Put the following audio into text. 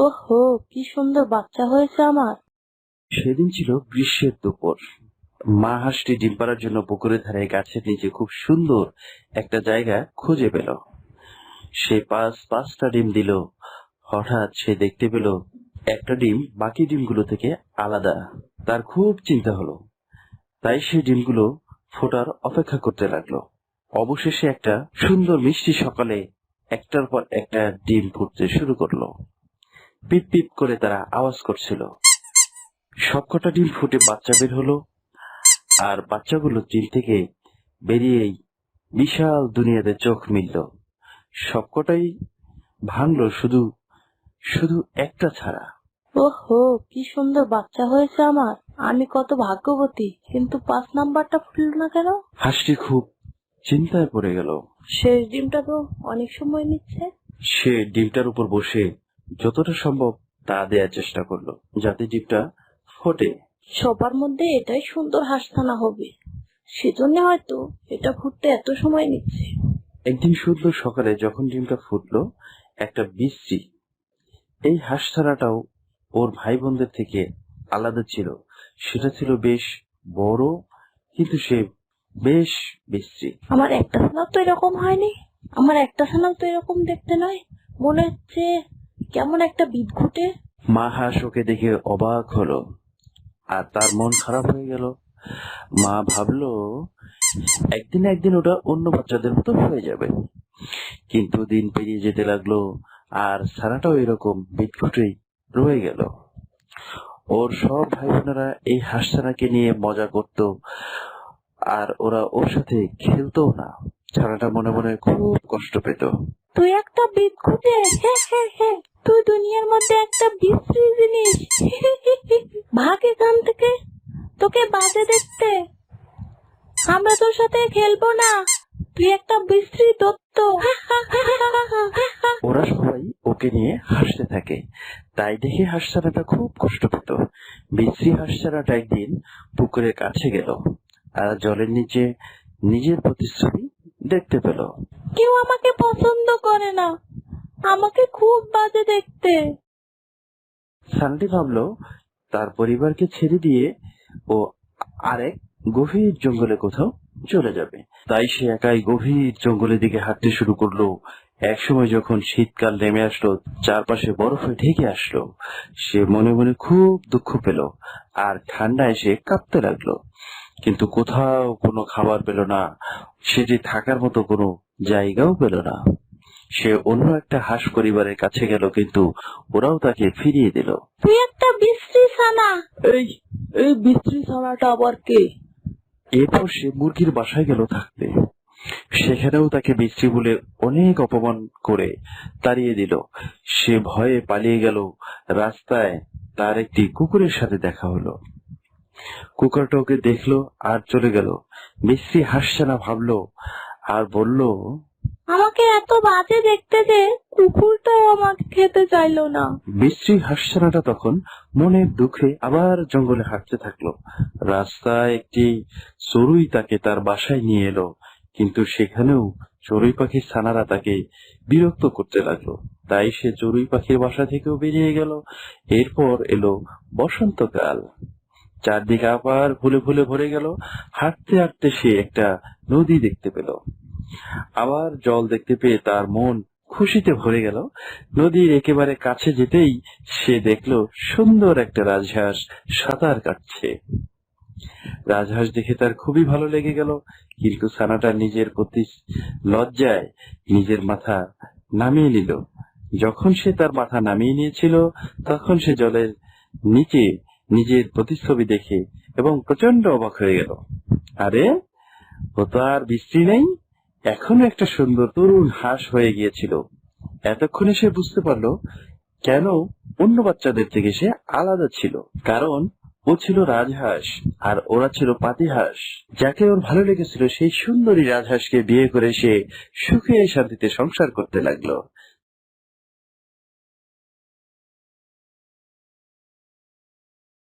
ওহো, কি সুন্দর বাচ্চা হয়েছে আমার। সেদিন ছিল গ্রীষ্মের দুপুর। মা হাঁসটি ডিম পাড়ার জন্য পুকুরের ধারে গাছের নিচে খুব সুন্দর একটা জায়গা খুঁজে পেল। সে পাঁচ, পাঁচটা ডিম দিল। হঠাৎ সে দেখতে পেল একটা ডিম বাকি ডিমগুলো থেকে আলাদা। তার খুব চিন্তা হলো। তাই সে ডিমগুলো ফোটার অপেক্ষা করতে লাগল। অবশেষে একটা সুন্দর মিষ্টি সকালে একটার পর একটা ডিম ফুটতে শুরু করল। পিপ পিপ করে তারা আওয়াজ করছিল। সবকটা ডিম ফুটে বাচ্চা বের হলো আর বাচ্চাগুলো ডিম থেকে বেরিয়েই বিশাল দুনিয়াতে চোখ মিলল। সবকটাই ভাঙলো শুধু শুধু একটা ছাড়া। ওহো কি সুন্দর বাচ্চা হয়েছে আমার। আমি কত ভাগ্যবতী কিন্তু পাঁচ নাম্বারটা ফুটলো না কেন? হাঁসটি খুব চিন্তায় পড়ে গেল। শেষ ডিমটা তো অনেক সময় নিচ্ছে। সে ডিমটার উপর বসে যতটা সম্ভব তা দেওয়ার চেষ্টা করল যাতে ডিমটা ফোটে। সবার মধ্যে এটাই সুন্দর হাসতানা হবে। সেজন্য হয়তো এটা ফুটতে এত সময় নিচ্ছে। একদিন সুন্দর সকালে যখন ডিমটা ফুটলো একটা বিশ্রী এই হাঁস ছাড়াটাও ওর ভাই বোনদের থেকে আলাদা ছিল। সেটা ছিল বেশ বড় কিন্তু সে বেশ বিশ্রী আমার একটা ছানাও তো এরকম হয়নি। আমার একটা ছানাও তো এরকম দেখতে নয়। মনে হচ্ছে কেমন একটা বিদঘুটে মা হাঁস ওকে দেখে অবাক হলো আর তার মন খারাপ হয়ে গেল। মা ভাবলো একদিন একদিন ওটা অন্য বাচ্চাদের মতো হয়ে যাবে। কিন্তু দিন পেরিয়ে যেতে লাগল আর সারাটাও এরকম বিদঘুটেই রয়ে গেল। ওর সব ভাই বোনেরা এই হাঁসছানাকে নিয়ে মজা করত আর ওরা ওর সাথে খেলতো না। ছানাটা মনে মনে খুব কষ্ট পেত। তুই একটা বিদঘুটে তুই দুনিয়ার মধ্যে একটা বিশ্রী জিনিস। ভাগ এখান থেকে তোকে বাজে দেখতে। আমরা তোর সাথে খেলব না। তুই একটা বিশ্রী দত্ত। ওরা সবাই ওকে নিয়ে হাসতে থাকে। তাই দেখে হাঁসছানাটা খুব কষ্ট পেত। বিশ্রী হাঁসছানাটা একদিন পুকুরের কাছে গেল। আর জলের নিচে নিজের প্রতিশ্রুতি দেখতে পেল। কেউ আমাকে পছন্দ করে না। আমাকে খুব বাজে দেখতে। সানটি ভাবলো, তার পরিবারকে ছেড়ে দিয়ে ও আরেক গভীর জঙ্গলে কোথাও চলে যাবে। তাই সে একাই গভীর জঙ্গলের দিকে হাঁটতে শুরু করল। একসময় যখন শীতকাল নেমে আসলো, চারপাশে বরফে ঢেকে আসলো, সে মনে মনে খুব দুঃখ পেল আর ঠান্ডা এসে কাঁপতে লাগল। কিন্তু কোথাও কোনো খাবার পেল না সেটি থাকার মতো কোনো জায়গাও পেল না। সে অন্য একটা হাঁস পরিবারের কাছে গেল কিন্তু ওরাও তাকে ফিরিয়ে দিল। তুই একটা বিশ্রী ছানা। এই এই বিশ্রী ছানাটা আবার কে? এরপর সে মুরগির বাসায় গেল থাকতে। সেখানেও তাকে বিশ্রী বলে অনেক অপমান করে তাড়িয়ে দিল। সে ভয়ে পালিয়ে গেল। রাস্তায় তার একটি কুকুরের সাথে দেখা হলো। কুকুরটা ওকে দেখল আর চলে গেল। বিশ্রী হাসছে না ভাবলো আর বলল আমাকে এত বাজে দেখতে যে কুকুরটাও আমাকে খেতে চাইলো না। বিশ্রী হাসছানাটা তখন মনের দুঃখে আবার জঙ্গলে হাঁটতে থাকল। রাস্তায় একটি চড়ুই তাকে তার বাসায় নিয়ে এলো, কিন্তু সেখানেও চড়ুই পাখির ছানারা তাকে বিরক্ত করতে লাগল। তাই সে চড়ুই পাখির বাসা থেকেও বেরিয়ে গেল। এরপর এলো বসন্তকাল। চারদিকে আবার ভুলে ভুলে ভরে গেল। হাঁটতে হাঁটতে সে একটা নদী দেখতে পেল। আবার জল দেখতে পেয়ে তার মন খুশিতে ভরে গেল। নদীর একেবারে কাছে যেতেই সে দেখল সুন্দর একটা রাজহাঁস সাঁতার কাটছে। রাজহাঁস দেখে তার খুবই ভালো লেগে গেল। কিন্তু ছানাটা নিজের প্রতি লজ্জায় নিজের মাথা নামিয়ে নিল। যখন সে তার মাথা নামিয়ে নিয়েছিল, তখন সে জলের নিচে নিজের প্রতিচ্ছবি দেখে এবং প্রচণ্ড অবাক হয়ে গেল। আরে, ও তো আর বৃষ্টি নেই। এখনও একটা সুন্দর তরুণ হাঁস হয়ে গিয়েছিল। এতক্ষণে সে বুঝতে পারল কেন অন্য বাচ্চাদের থেকে সে আলাদা ছিল। কারণ ও ছিল রাজহাঁস আর ওরা ছিল পাতিহাঁস। যাকে ওর ভালো লেগেছিল সেই সুন্দরী রাজহাঁসকে বিয়ে করে সে সুখে শান্তিতে সংসার করতে লাগল।